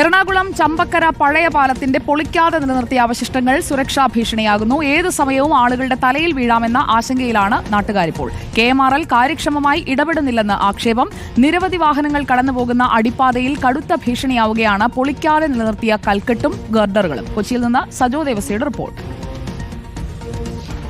എറണാകുളം ചമ്പക്കര പഴയ പാലത്തിന്റെ പൊളിക്കാതെ നിലനിർത്തിയ അവശിഷ്ടങ്ങൾ സുരക്ഷാ ഭീഷണിയാകുന്നു. ഏത് സമയവും ആളുകളുടെ തലയിൽ വീഴാമെന്ന ആശങ്കയിലാണ് നാട്ടുകാരിപ്പോൾ. കെ എം ആർ എൽ കാര്യക്ഷമമായി ഇടപെടുന്നില്ലെന്ന് ആക്ഷേപം. നിരവധി വാഹനങ്ങൾ കടന്നുപോകുന്ന അടിപ്പാതയിൽ കടുത്ത ഭീഷണിയാവുകയാണ്. പൊളിക്കാതെ നിലനിർത്തിയ കൽക്കെട്ടും ഗർഡറുകളും. കൊച്ചിയിൽ നിന്ന് സജോ ദേവസ്യയുടെ റിപ്പോർട്ട്.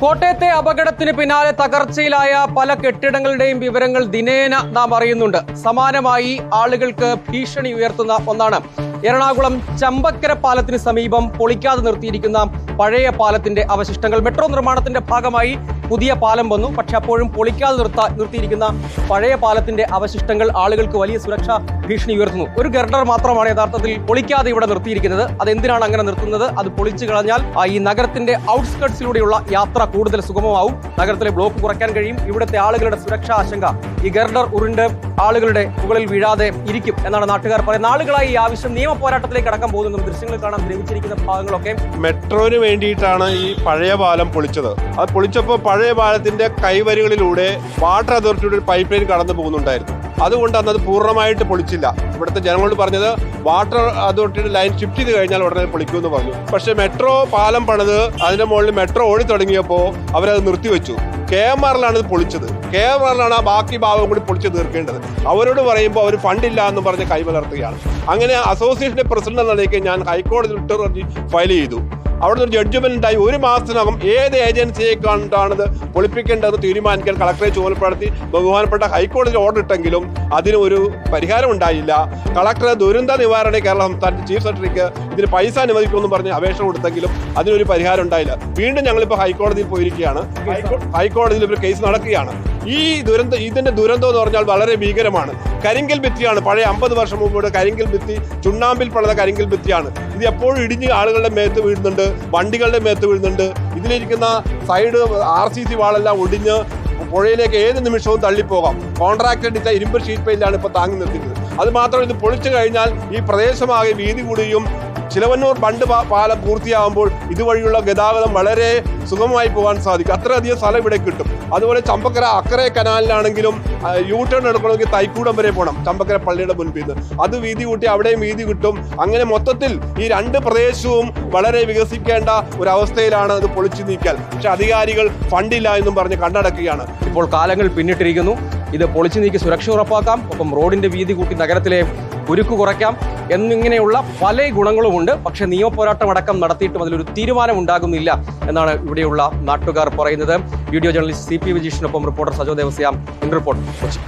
കോട്ടയത്തെ അപകടത്തിന് പിന്നാലെ തകർച്ചയിലായ പല കെട്ടിടങ്ങളുടെയും വിവരങ്ങൾ ദിനേന നാം അറിയുന്നുണ്ട്. സമാനമായി ആളുകൾക്ക് ഭീഷണി ഉയർത്തുന്ന ഒന്നാണ് എറണാകുളം ചമ്പക്കര പാലത്തിന് സമീപം പൊളിക്കാതെ നിർത്തിയിരിക്കുന്ന പഴയ പാലത്തിന്റെ അവശിഷ്ടങ്ങൾ മെട്രോ നിർമ്മാണത്തിന്റെ ഭാഗമായി പുതിയ പാലം വന്നു. പക്ഷെ അപ്പോഴും പൊളിക്കാതെ നിർത്താ നിർത്തിയിരിക്കുന്ന പഴയ പാലത്തിന്റെ അവശിഷ്ടങ്ങൾ ആളുകൾക്ക് വലിയ സുരക്ഷാ ഭീഷണി ഉയർത്തുന്നു. ഒരു ഗർഡർ മാത്രമാണ് യഥാർത്ഥത്തിൽ പൊളിക്കാതെ ഇവിടെ നിർത്തിയിരിക്കുന്നത്. അതെന്തിനാണ് അങ്ങനെ നിർത്തുന്നത്? അത് പൊളിച്ചു കളഞ്ഞാൽ ഈ നഗരത്തിന്റെ ഔട്ട്സ്കട്ട്സിലൂടെയുള്ള യാത്ര കൂടുതൽ സുഗമമാവും. നഗരത്തിലെ ബ്ലോക്ക് കുറയ്ക്കാൻ കഴിയും. ഇവിടുത്തെ ആളുകളുടെ സുരക്ഷാ ആശങ്ക ഈ ഗർഡർ ഉരുണ്ട് ആളുകളുടെ മുകളിൽ വീഴാതെ ഇരിക്കും എന്നാണ് നാട്ടുകാർ പറയുന്നത്. നാളുകളായി ഈ ആവശ്യം നിയമ പോരാട്ടത്തിലേക്ക് അടക്കം പോകുന്നതും ദൃശ്യങ്ങൾ കാണാൻ ദ്രവിച്ചിരിക്കുന്ന ഭാഗങ്ങളൊക്കെ മെട്രോന് വേണ്ടിയിട്ടാണ് ഈ പഴയ പാലം പൊളിച്ചത്. അത് പൊളിച്ചപ്പോൾ പഴയ പാലത്തിന്റെ കൈവരികളിലൂടെ വാട്ടർ അതോറിറ്റിയുടെ പൈപ്പ് ലൈൻ കടന്നു പോകുന്നുണ്ടായിരുന്നു. അതുകൊണ്ട് അന്ന് അത് പൂർണമായിട്ട് പൊളിച്ചില്ല. ഇവിടുത്തെ ജനങ്ങളോട് പറഞ്ഞത് വാട്ടർ അതോറിറ്റിയുടെ ലൈൻ ഷിഫ്റ്റ് ചെയ്ത് കഴിഞ്ഞാൽ ഉടനെ പൊളിക്കുമെന്ന് പറഞ്ഞു. പക്ഷേ മെട്രോ പാലം പണിത് അതിന്റെ മുകളിൽ മെട്രോ ഓടി തുടങ്ങിയപ്പോൾ അവരത് നിർത്തിവെച്ചു. കെ എം ആറിലാണ് ഇത് പൊളിച്ചത്. കെ എം ആറിലാണ് ആ ബാക്കി ഭാഗം കൂടി പൊളിച്ച് തീർക്കേണ്ടത്. അവരോട് പറയുമ്പോൾ അവർ ഫണ്ടില്ല എന്ന് പറഞ്ഞ് കൈമലർത്തുകയാണ് അങ്ങനെ അസോസിയേഷന്റെ പ്രസിഡന്റ് എന്ന നിലയ്ക്ക് ഞാൻ ഹൈക്കോടതി ഉത്തരവ് ഫയൽ ചെയ്തു. അവിടുന്ന് ഒരു ജഡ്ജ്മെന്റ് ഉണ്ടായി ഒരു മാസത്തിനകം ഏത് ഏജൻസിയെ കണ്ടാണിത് പൊളിപ്പിക്കേണ്ടതെന്ന് തീരുമാനിക്കാൻ കളക്ടറെ ചുമതലപ്പെടുത്തി ബഹുമാനപ്പെട്ട ഹൈക്കോടതി ഓർഡർ ഇട്ടെങ്കിലും അതിന് ഒരു പരിഹാരം ഉണ്ടായില്ല. കളക്ടറെ ദുരന്ത നിവാരണ കേരള സംസ്ഥാനത്തെ ചീഫ് സെക്രട്ടറിക്ക് ഇതിന് പൈസ അനുവദിക്കുമെന്ന് പറഞ്ഞ് അപേക്ഷ കൊടുത്തെങ്കിലും അതിനൊരു പരിഹാരം ഉണ്ടായില്ല. വീണ്ടും ഞങ്ങളിപ്പോൾ ഹൈക്കോടതിയിൽ പോയിരിക്കുകയാണ്. ഹൈക്കോ- ഹൈക്കോടതിയിൽ ഒരു കേസ് നടക്കുകയാണ്. ഈ ദുരന്ത ഇതിന്റെ ദുരന്തം എന്ന് പറഞ്ഞാൽ വളരെ ഭീകരമാണ്. കരിങ്കൽ ഭിത്തിയാണ്. പഴയ അമ്പത് വർഷം മുമ്പ് കരിങ്കൽ ഭിത്തി ചുണ്ണാമ്പിൽ പണിത കരിങ്കൽ ഭിത്തിയാണ്. ഇത് എപ്പോഴും ഇടിഞ്ഞ് ആളുകളുടെ മേത്ത് വീഴുന്നുണ്ട് വണ്ടികളുടെ മേത്ത് വീഴുന്നുണ്ട്. ഇതിലിരിക്കുന്ന സൈഡ് ആർ സി സി വാളെല്ലാം ഒടിഞ്ഞ് പുഴയിലേക്ക് ഏത് നിമിഷവും തള്ളിപ്പോകാം. കോൺട്രാക്ട് ഇട്ട ഇരുമ്പ് ഷീറ്റ് പെയിലാണ് ഇപ്പോൾ താങ്ങി നിർത്തിക്കുന്നത് അത് മാത്രമല്ല ഇത് പൊളിച്ചു കഴിഞ്ഞാൽ ഈ പ്രദേശമാകെ വീതി കൂടുകയും ചിലവന്നൂർ ബണ്ട് പാലം പൂർത്തിയാകുമ്പോൾ ഇതുവഴിയുള്ള ഗതാഗതം വളരെ സുഗമമായി പോകാൻ സാധിക്കും. അത്രയധികം സ്ഥലം ഇവിടെ കിട്ടും. അതുപോലെ ചമ്പക്കര അക്കരെ കനാലിലാണെങ്കിലും യു ടേൺ എടുക്കണമെങ്കിൽ തൈക്കൂടം വരെ പോകണം ചമ്പക്കര പള്ളിയുടെ മുൻപിൽ നിന്ന് അത് വീതി കൂട്ടി അവിടെയും വീതി കിട്ടും. അങ്ങനെ മൊത്തത്തിൽ ഈ രണ്ട് പ്രദേശവും വളരെ വികസിക്കേണ്ട ഒരു അവസ്ഥയിലാണ് അത് പൊളിച്ചു നീക്കാൻ പക്ഷെ അധികാരികൾ ഫണ്ടില്ല എന്നും പറഞ്ഞ് കണ്ടടക്കുകയാണ് ഇപ്പോൾ കാലങ്ങൾ പിന്നിട്ടിരിക്കുന്നു. ഇത് പൊളിച്ചു നീക്കി സുരക്ഷ ഉറപ്പാക്കാം. ഒപ്പം റോഡിന്റെ വീതി കൂട്ടി നഗരത്തിലെ കുരുക്ക് കുറയ്ക്കാം. എന്നിങ്ങനെയുള്ള പല ഗുണങ്ങളുമുണ്ട്. പക്ഷെ നിയമപോരാട്ടം അടക്കം നടത്തിയിട്ടും അതിലൊരു തീരുമാനം ഉണ്ടാകുന്നില്ല എന്നാണ് ഇവിടെയുള്ള നാട്ടുകാർ പറയുന്നത്. Video journalist C P വിജീഷിനൊപ്പം reporter Sajo Devasyam. In report Kochi.